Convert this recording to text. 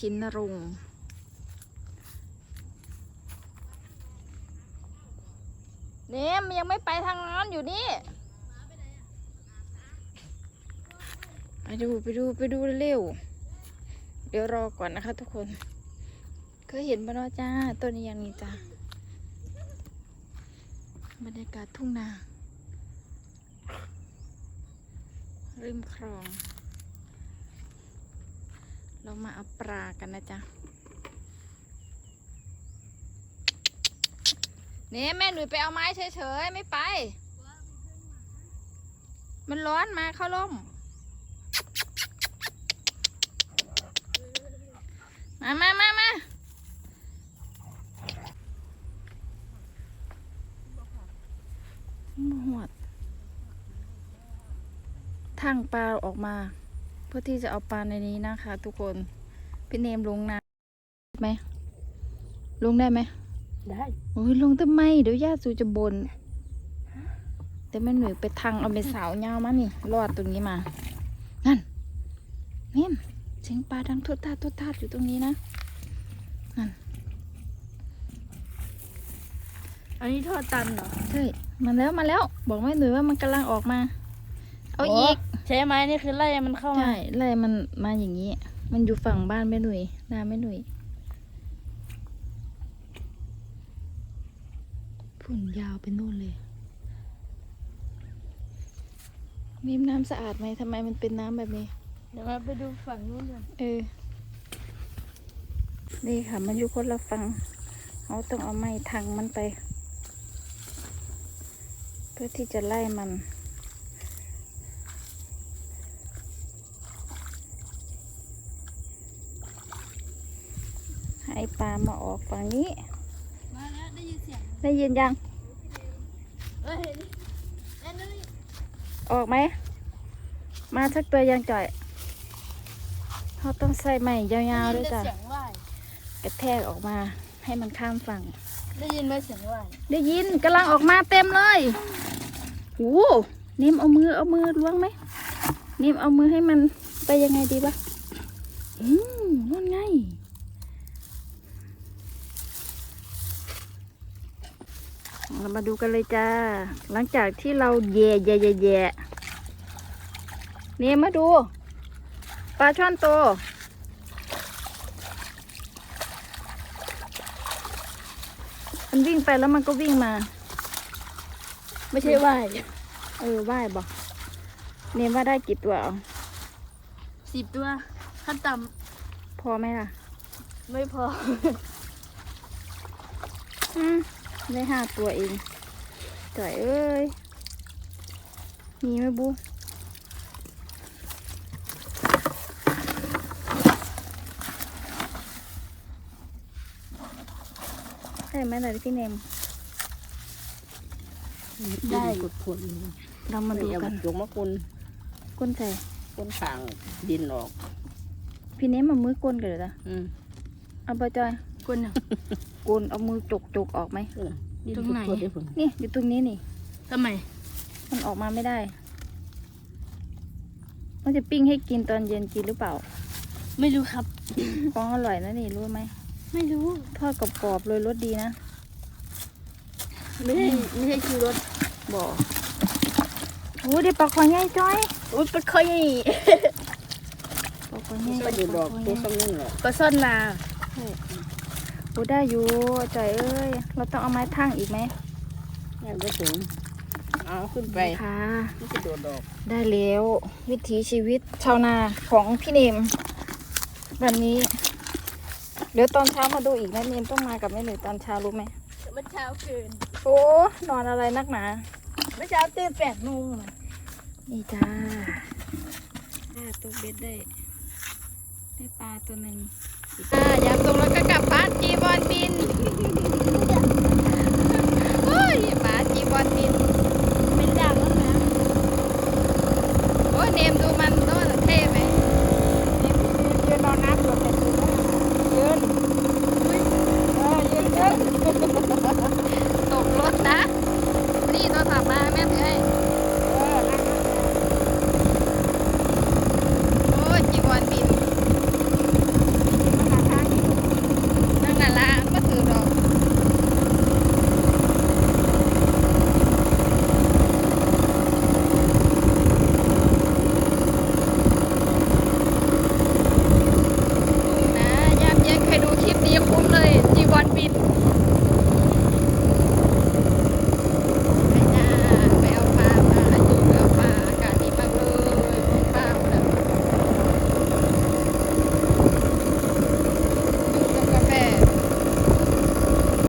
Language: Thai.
ชินรงค์เนมยังไม่ไปทางนั้นอยู่นี่ ไปดูไปดูไปดูเร็ว เดี๋ยวรอก่อนนะคะทุกคน เคยเห็นบ้านจ้าตัวนี้ยังนี่จ้าบรรยากาศทุ่งนาริมคลอง เรามาเอาปลากันนะจ๊ะเนี่ยแม่หนุ่ยไปเอาไม้เฉยๆ ไม่ไป มันร้อนมาเข้าร่ม มามามามาหวดทางปลาออกมา เพื่อที่จะเอาปลาในนี้นะคะ ทุกคนพี่เนมลงน้ำไหมลงได้ไหมได้โอ้ยลงทำไมเดี๋ยวญาติสูจะบน แต่แม่หนุ่ยไปทางเอาไปสาวเงามานี่รอดตรงนี้มา นั่นเนมเสียงปลาดังทุดทาดทุดทาดอยู่ตรงนี้นะอันนี้ทอดตันเหรอใช่มาแล้วมาแล้ว บอกแม่หนุ่ยว่ามันกำลังออกมา เอาอีก ใช่ไหมนี่คือไล่มันเข้ามา ใช่ไล่มันมาอย่างนี้ มันอยู่ฝั่งบ้านแม่หนุ่ยนาแม่หนุ่ยฝุ่นยาวไปนู่นเลย มีน้ำสะอาดไหมทำไมมันเป็นน้ำแบบนี้ เดี๋ยวมาไปดูฝั่งนู้นกันเออ นี่ค่ะ มันอยู่คนละฝั่งเขาต้องเอาไม้ทางมันไป เพื่อที่จะไล่มัน ให้ปลามาออกฝั่งนี้ มาแล้วได้ยินเสียงได้ยินยัง เอ้ยนี่เอ้ยนี่ออกไหม มาสักตัวยังจ่อยเขาต้องใส่ไม้ยาวๆด้วยจ้ะได้ยินแต่เสียงว่ายกระแทกออกมาให้มันข้ามฝั่ง ได้ยินไหมเสียงว่ายได้ยินกำลังออกมาเต็มเลยโอ้นิ่มเอามือเอามือล้วงไหม นิ่มเอามือให้มันไปยังไงดีปะอืมนั่นไง เรามาดูกันเลยจ้า หลังจากที่เราแย่แย่แย่แย่นี่มาดู ปลาช่อนโต มันวิ่งไปแล้วมันก็วิ่งมา ไม่ใช่ว่าย เออว่ายบอกเนมว่าได้กี่ตัวเอาสิบตัวขั้นต่พอไหมล่ะำไม่พอ อืม ได้ห้าตัวเองจ่อยเอ้ย มีไหมบูได้ไหมล่ะพี่เนม ได้กดผลเรามาดูกันยกมาคุณก้นใส่คนทางดินออก พี่เนมมามือก้นกันเลยจ้ะอืมเอาไปจอย กวนอะก้นเอามือจกจกๆออกไหมเออดิตรงไหนกดๆด้ผลนี่อยู่ตรงนี้นี่ ทำไม มันออกมาไม่ได้ มันจะปิ้งให้กินตอนเย็นกินหรือเปล่า ไม่รู้ครับของอร่อยนะนี่รู้ไหมไม่รู้ ทอดกรอบๆเลยรสดีนะไม่ใช่ไม่ใช่ชูรสบอกโอ้เดี๋ยวปลาคอใหญ่จ้อยอุ้ยปลาคอยปลาคอใหญ่ก็อยู่ดอกปลาคตัวใหญ่ซ้ำนั่นแหละปลาซ่อนนา โอ้ ได้อยู่จ้อยเอ้ย เราต้องเอาไม้ทั่งอีกไหมนี่ก็ถึงเอาขึ้นไปนี่ค่ะมันจะโดดดอก ได้แล้ววิถีชีวิตชาวนาของพี่เนม วันนี้ เดี๋ยวตอนเช้ามาดูอีกนะเนมต้องมากับแม่หนุ่ยตอนเช้ารู้ไหมเมื่อเช้าคืน โอ้นอนอะไรนักหนาเมื่อเช้าตื่นแปดโมงนะนี่จ้าได้ตัวเบ็ดได้ ได้ปลาตัวหนึ่ง อ่าอย่ากส่งรถก็กลับบ้านจีบอลบิน